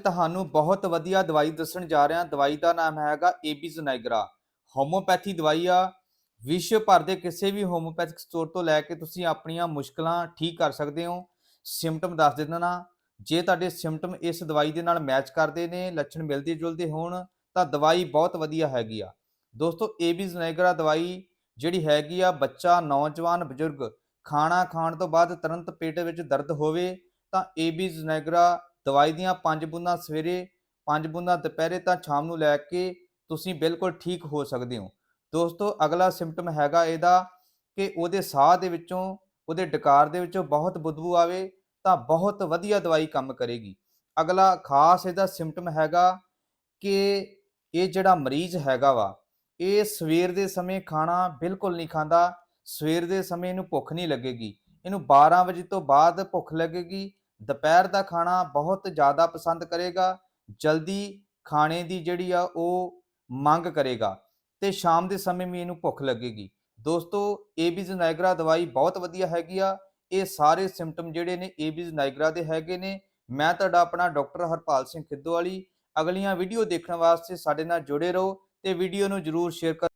ਤੁਹਾਨੂੰ ਬਹੁਤ ਵਧੀਆ ਦਵਾਈ ਦੱਸਣ ਜਾ ਰਿਹਾ। ਦਵਾਈ ਦਾ ਨਾਮ ਹੈਗਾ ਏਬੀਜ਼ ਨਾਈਗਰਾ ਹੋਮੋਪੈਥੀ ਦਵਾਈ ਆ। ਵਿਸ਼ਵ ਭਰ ਦੇ ਕਿਸੇ ਵੀ ਹੋਮੋਪੈਥਿਕ ਸਟੋਰ ਤੋਂ ਲੈ ਕੇ ਤੁਸੀਂ ਆਪਣੀਆਂ ਮੁਸ਼ਕਲਾਂ ਠੀਕ ਕਰ ਸਕਦੇ ਹੋ। ਸਿੰਪਟਮ ਦੱਸ ਦੇਣਾ। ਜੇ ਤੁਹਾਡੇ ਸਿੰਪਟਮ ਇਸ ਦਵਾਈ ਦੇ ਨਾਲ ਮੈਚ ਕਰਦੇ ਨੇ, ਲੱਛਣ ਮਿਲਦੇ ਜੁਲਦੇ ਹੋਣ, ਤਾਂ ਦਵਾਈ ਬਹੁਤ ਵਧੀਆ ਹੈਗੀ ਆ। ਦੋਸਤੋ ਏਬੀਜ਼ ਨਾਈਗਰਾ ਦਵਾਈ ਜਿਹੜੀ ਹੈਗੀ ਆ, ਬੱਚਾ, ਨੌਜਵਾਨ, ਬਜ਼ੁਰਗ, ਖਾਣਾ ਖਾਣ ਤੋਂ ਬਾਅਦ ਤੁਰੰਤ ਪੇਟ ਵਿੱਚ ਦਰਦ ਹੋਵੇ, ਤਾਂ ਏਬੀਜ਼ ਨਾਈਗਰਾ ਦਵਾਈ ਦੀਆਂ 5 ਬੂੰਦਾਂ ਸਵੇਰੇ 5 ਬੂੰਦਾਂ ਦੁਪਹਿਰੇ ਤਾਂ ਸ਼ਾਮ ਨੂੰ ਲੈ ਕੇ ਤੁਸੀਂ ਬਿਲਕੁਲ ਠੀਕ ਹੋ ਸਕਦੇ ਹੋ। ਦੋਸਤੋ, ਅਗਲਾ ਸਿੰਪਟਮ ਹੈਗਾ ਇਹਦਾ ਕਿ ਉਹਦੇ ਸਾਹ ਦੇ ਵਿੱਚੋਂ, ਉਹਦੇ ਡਕਾਰ ਦੇ ਵਿੱਚੋਂ ਬਹੁਤ ਬਦਬੂ ਆਵੇ ਤਾਂ ਬਹੁਤ ਵਧੀਆ ਦਵਾਈ ਕੰਮ ਕਰੇਗੀ। ਅਗਲਾ ਖਾਸ ਇਹਦਾ ਸਿੰਪਟਮ ਹੈਗਾ ਕਿ ਇਹ ਜਿਹੜਾ ਮਰੀਜ਼ ਹੈਗਾ ਵਾ, ਇਹ ਸਵੇਰ ਦੇ ਸਮੇਂ ਖਾਣਾ ਬਿਲਕੁਲ ਨਹੀਂ ਖਾਂਦਾ, ਸਵੇਰ ਦੇ ਸਮੇਂ ਇਹਨੂੰ ਭੁੱਖ ਨਹੀਂ ਲੱਗੇਗੀ। ਇਹਨੂੰ 12 ਵਜੇ ਤੋਂ ਬਾਅਦ ਭੁੱਖ ਲੱਗੇਗੀ ਦੁਪਹਿਰ ਦਾ ਖਾਣਾ ਬਹੁਤ ਜ਼ਿਆਦਾ ਪਸੰਦ ਕਰੇਗਾ, ਜਲਦੀ ਖਾਣੇ ਦੀ ਜਿਹੜੀ ਆ ਉਹ ਮੰਗ ਕਰੇਗਾ ਤੇ ਸ਼ਾਮ ਦੇ ਸਮੇਂ ਵੀ ਇਹਨੂੰ ਭੁੱਖ ਲੱਗੇਗੀ। ਦੋਸਤੋ ਏਬੀਜ਼ ਨਾਇਗਰਾ ਦਵਾਈ ਬਹੁਤ ਵਧੀਆ ਹੈਗੀ ਆ, ਇਹ ਸਾਰੇ ਸਿੰਪਟਮ ਜਿਹੜੇ ਨੇ ਏਬੀਜ਼ ਨਾਇਗਰਾ ਦੇ ਹੈਗੇ ਨੇ। ਮੈਂ ਤੁਹਾਡਾ ਆਪਣਾ ਡਾਕਟਰ ਹਰਪਾਲ ਸਿੰਘ ਖਿੱਦੋ ਵਾਲੀ। ਅਗਲੀਆਂ ਵੀਡੀਓ ਦੇਖਣ ਵਾਸਤੇ ਸਾਡੇ ਨਾਲ ਜੁੜੇ ਰਹੋ ਤੇ ਵੀਡੀਓ ਨੂੰ ਜਰੂਰ ਸ਼ੇਅਰ ਕਰ